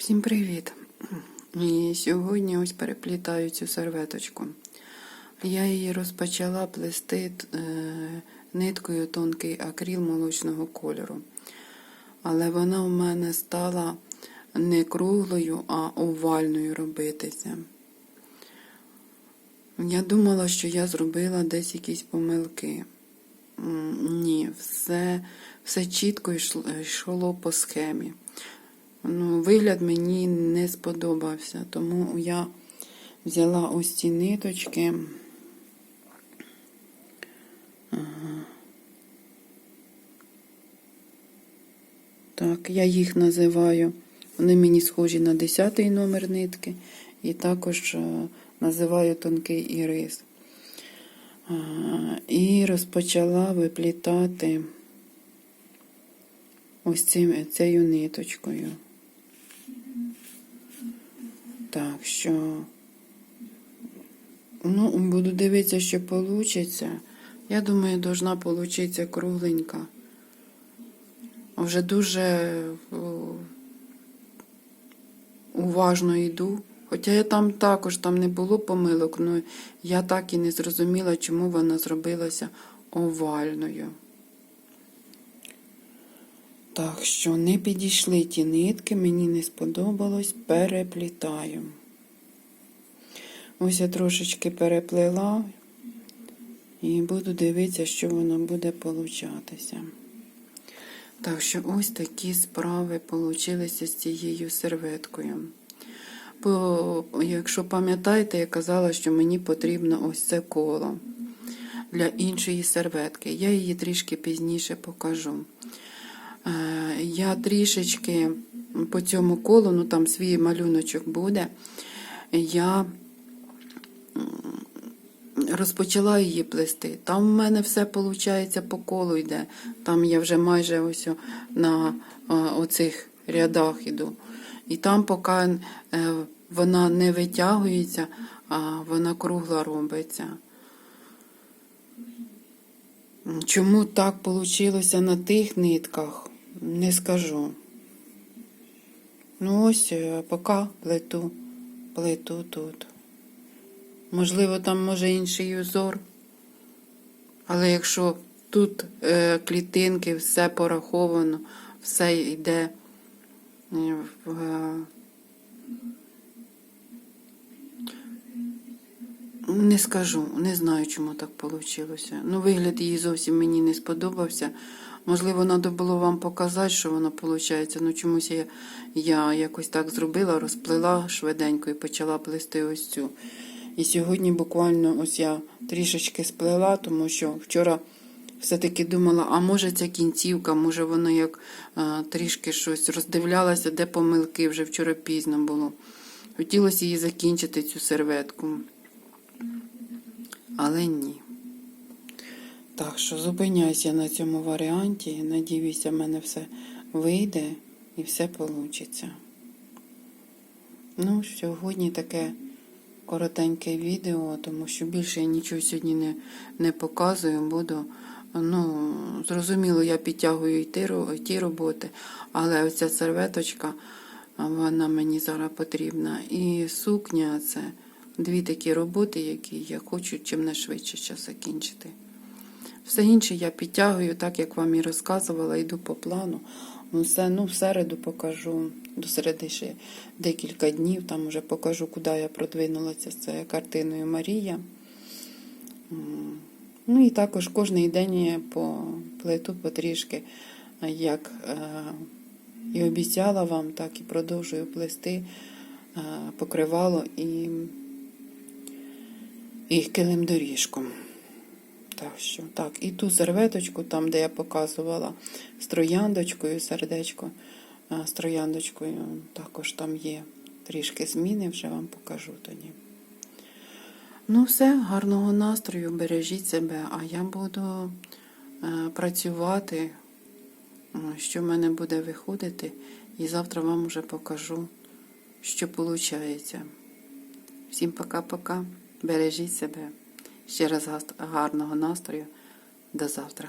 Всім привіт! І сьогодні ось переплітаю цю серветочку. Я її розпочала плести е, ниткою тонкий акріл молочного кольору. Але вона у мене стала не круглою, а овальною робитися. Я думала, що я зробила десь якісь помилки. Ні, все, все чітко йшло, йшло по схемі. Ну, вигляд мені не сподобався, тому я взяла ось ці ниточки. Так, я їх називаю. Вони мені схожі на 10 номер нитки, і також е, називаю тонкий ірис. І розпочала виплітати ось цим, цією ниточкою. Так що, ну, буду дивитися, що вийде. Я думаю, должна получитися кругленька. Вже дуже уважно йду. Хоча я там також там не було помилок, але я так і не зрозуміла, чому вона зробилася овальною. Так що не підійшли ті нитки, мені не сподобалось, переплітаю. Ось я трошечки переплела і буду дивитися, що воно буде получатися. Так що ось такі справи получилися з цією серветкою. Бо, якщо пам'ятаєте, я казала, що мені потрібно ось це коло для іншої серветки. Я її трішки пізніше покажу. Е, Я трішечки по цьому колу, ну там свій малюночок буде, я розпочала її плести. Там в мене все виходить по колу йде. Там я вже майже ось на оцих рядах іду. І там, поки е, вона не витягується, а вона кругла робиться. Чому так вийшло на тих нитках, не скажу. Ну ось е, поки плету, плету тут. Можливо, там може інший узор. Але якщо тут е, клітинки, все пораховано, все йде е, в. Е, Не скажу, не знаю, чому так вийшло. Ну, вигляд її зовсім мені не сподобався. Можливо, треба було вам показати, що воно виходить. Ну, чомусь я, я якось так зробила, розплела швиденько і почала плести ось цю. І сьогодні буквально ось я трішечки сплела, тому що вчора все-таки думала, а може ця кінцівка, може воно як а, трішки щось роздивлялася, де помилки, вже вчора пізно було. Хотілося її закінчити, цю серветку. Але ні. Так що зупиняюся на цьому варіанті. Надіюся, в мене все вийде і все вийде. Ну, сьогодні таке коротеньке відео, тому що більше я нічого сьогодні не не показую. Буду, ну, зрозуміло, я підтягую і ті, ті роботи, але оця серветочка, вона мені зараз потрібна. І сукня це дві такі роботи, які я хочу чим не швидше час закінчити. Все інше я підтягую, так як вам і розказувала, йду по плану. Ну, все, ну, в середу покажу, до середи ще декілька днів, там вже покажу, куди я продвинулася з цією картиною Марія. Ну і також кожен день я по плиту потрішки, як е, і обіцяла вам, так і продовжую плести, е, покривало і, і килим доріжку. Так що, так, і ту серветочку, там, де я показувала з трояндочкою, сердечко, з трояндочкою, також там є трішки зміни, вже вам покажу тоді. Ну, все, гарного настрою, бережіть себе, а я буду е, працювати, що в мене буде виходити, і завтра вам вже покажу, що виходить. Всім пока-пока, бережіть себе. Ще раз гарного настрою. До завтра.